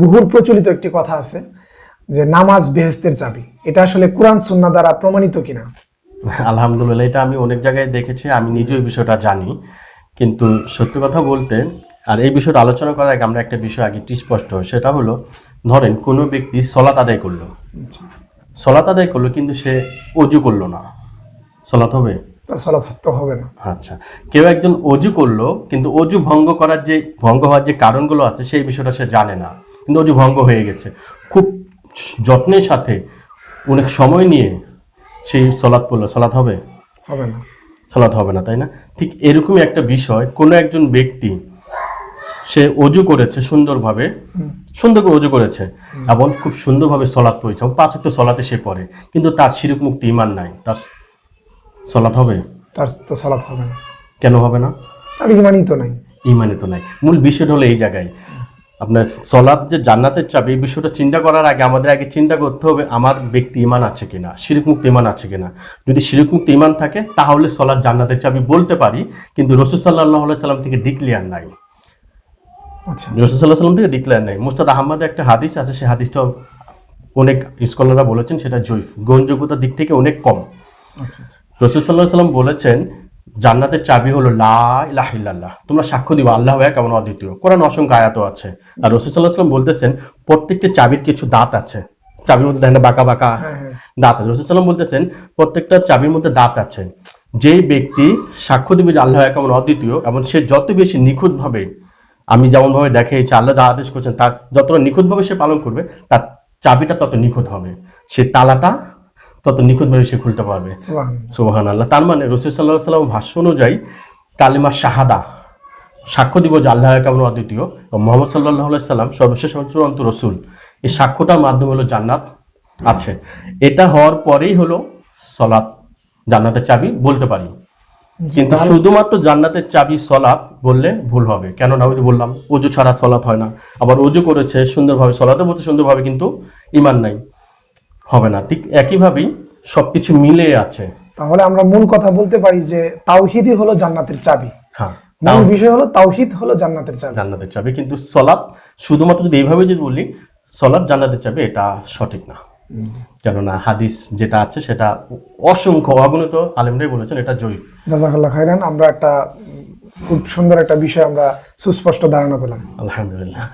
বহুল প্রচলিত একটি কথা আছে যে নামাজ বেহেস্তের চাবি। এটা আসলে কোরআন সুন্না দ্বারা প্রমাণিত কিনা? আলহামদুলিল্লাহ এটা আমি অনেক জায়গায় দেখেছি আমি নিজেও এই বিষয়টা জানি। কিন্তু সত্য কথা বলতে আর এই বিষয়টা আলোচনা করার আগে আমরা একটা বিষয় আগে স্পষ্ট সেটা হলো ধরেন কোনো ব্যক্তি সলাত আদায় করল। সলাত আদায় করল কিন্তু সে অজু করল না। সলাত হবে? হবে না। আচ্ছা। কেউ একজন অজু করল কিন্তু অজু ভঙ্গ করার যে ভঙ্গ হওয়ার যে কারণগুলো আছে সেই বিষয়টা সে জানে না। কিন্তু অজু ভঙ্গ হয়ে গেছে। খুব যত্নের সাথে অনেক সময় নিয়ে সেই সলাৎ পড়ল। সলাৎ হবে? হবে না। সলাৎ হবে না তাই না? ঠিক এরকমই একটা বিষয় কোনো একজন ব্যক্তি সে অজু করেছে সুন্দরভাবে সুন্দর করে অজু করেছে এবং খুব সুন্দরভাবে সলাৎ পড়েছে এবং পাঁচ তো সলাতে সে পড়ে কিন্তু তার শিরক মুক্তি ইমান নাই। তার সলাৎ হবে? তার তো সলাৎ হবে না। কেন হবে না? তার ইমানই তো নাই। ইমানে তো নাই। মূল বিষয়টা হলো এই জায়গায় আপনার সলাদ যে জান্নাতের চাবি এই বিষয়টা চিন্তা করার আগে আমাদের আগে চিন্তা করতে হবে আমার ব্যক্তি ইমান আছে কিনা শিরিক মুক্ত ইমান আছে কিনা। যদি শিরিক মুক্ত ইমান থাকে তাহলে সলাদ জান্নাতের চাবি বলতে পারি কিন্তু রসুল সাল্লাহ সাল্লাম থেকে ডিক্লিয়ার নাই। আচ্ছা। রসুল সাল্লাহ সাল্লাম থেকে ডিক্লেয়ার নাই। মুস্তাদ আহমদ একটা হাদিস আছে সেই হাদিসটা অনেক স্কলাররা বলেছেন সেটা জৈফ গ্রহণযোগ্যতার দিক থেকে অনেক কম। আচ্ছা আচ্ছা। রসুল সাল্লাহ সাল্লাম বলেছেন জান্নাতের চাবি হলো লা ইলাহা ইল্লাল্লাহ। তোমরা সাক্ষ্য দিবা আল্লাহ এক এমন অদ্বিতীয়। কোরআন অসংখ্য আয়াত আছে। আর রসুল বলতেছেন প্রত্যেকটি চাবির কিছু দাঁত আছে। চাবির মধ্যে দেখেন বাঁকা বাঁকা হ্যাঁ হ্যাঁ। দাঁত আছে। রসুল বলতেছেন প্রত্যেকটা চাবির মধ্যে দাঁত আছে। যেই ব্যক্তি সাক্ষ্য দিবে যে আল্লাহ এক এমন অদ্বিতীয় এবং সে যত বেশি নিখুঁতভাবে আমি যেমনভাবে দেখিয়েছি আল্লাহ যা আদেশ করছেন তার যতটা নিখুঁতভাবে সে পালন করবে তার চাবিটা তত নিখুঁত হবে। সে তালাটা তত নিখুঁতভাবে সে খুলতে পারবে। সুবাহান আল্লাহ তার মানে রসুল সাল্লাহ সাল্লাম ভাষ্য অনুযায়ী কালিমা শাহাদা সাক্ষ্য দিব যে আল্লাহ কেমন অদ্বিতীয় এবং মোহাম্মদ সাল্লাহ সাল্লাম সর্বশেষ চূড়ান্ত রসুল। এই সাক্ষ্যটার মাধ্যমে হলো জান্নাত আছে। এটা হওয়ার পরেই হলো সলাৎ জান্নাতের চাবি বলতে পারি। কিন্তু শুধুমাত্র জান্নাতের চাবি সলাৎ বললে ভুল হবে। কেন না ওই বললাম অজু ছাড়া সলাৎ হয় না। আবার অজু করেছে সুন্দরভাবে সলাতে বলতে সুন্দরভাবে কিন্তু ইমান নাই। হবে না। ঠিক একইভাবেই সবকিছু মিলে আছে। তাহলে আমরা মূল কথা বলতে পারি যে তাওহিদই হলো জান্নাতের চাবি। হ্যাঁ মূল বিষয় হলো তাওহিদ হলো জান্নাতের চাবি। জান্নাতের চাবি কিন্তু সলাৎ শুধুমাত্র যদি এইভাবে যদি বলি সলাৎ জান্নাতের চাবি এটা সঠিক না। কেননা হাদিস যেটা আছে সেটা অসংখ্য অগণিত আলেমরাই বলেছেন এটা জয়ীফ। জাজাকাল্লাহ খাইরান আমরা একটা খুব সুন্দর একটা বিষয় আমরা সুস্পষ্ট ধারণা পেলাম। আলহামদুলিল্লাহ।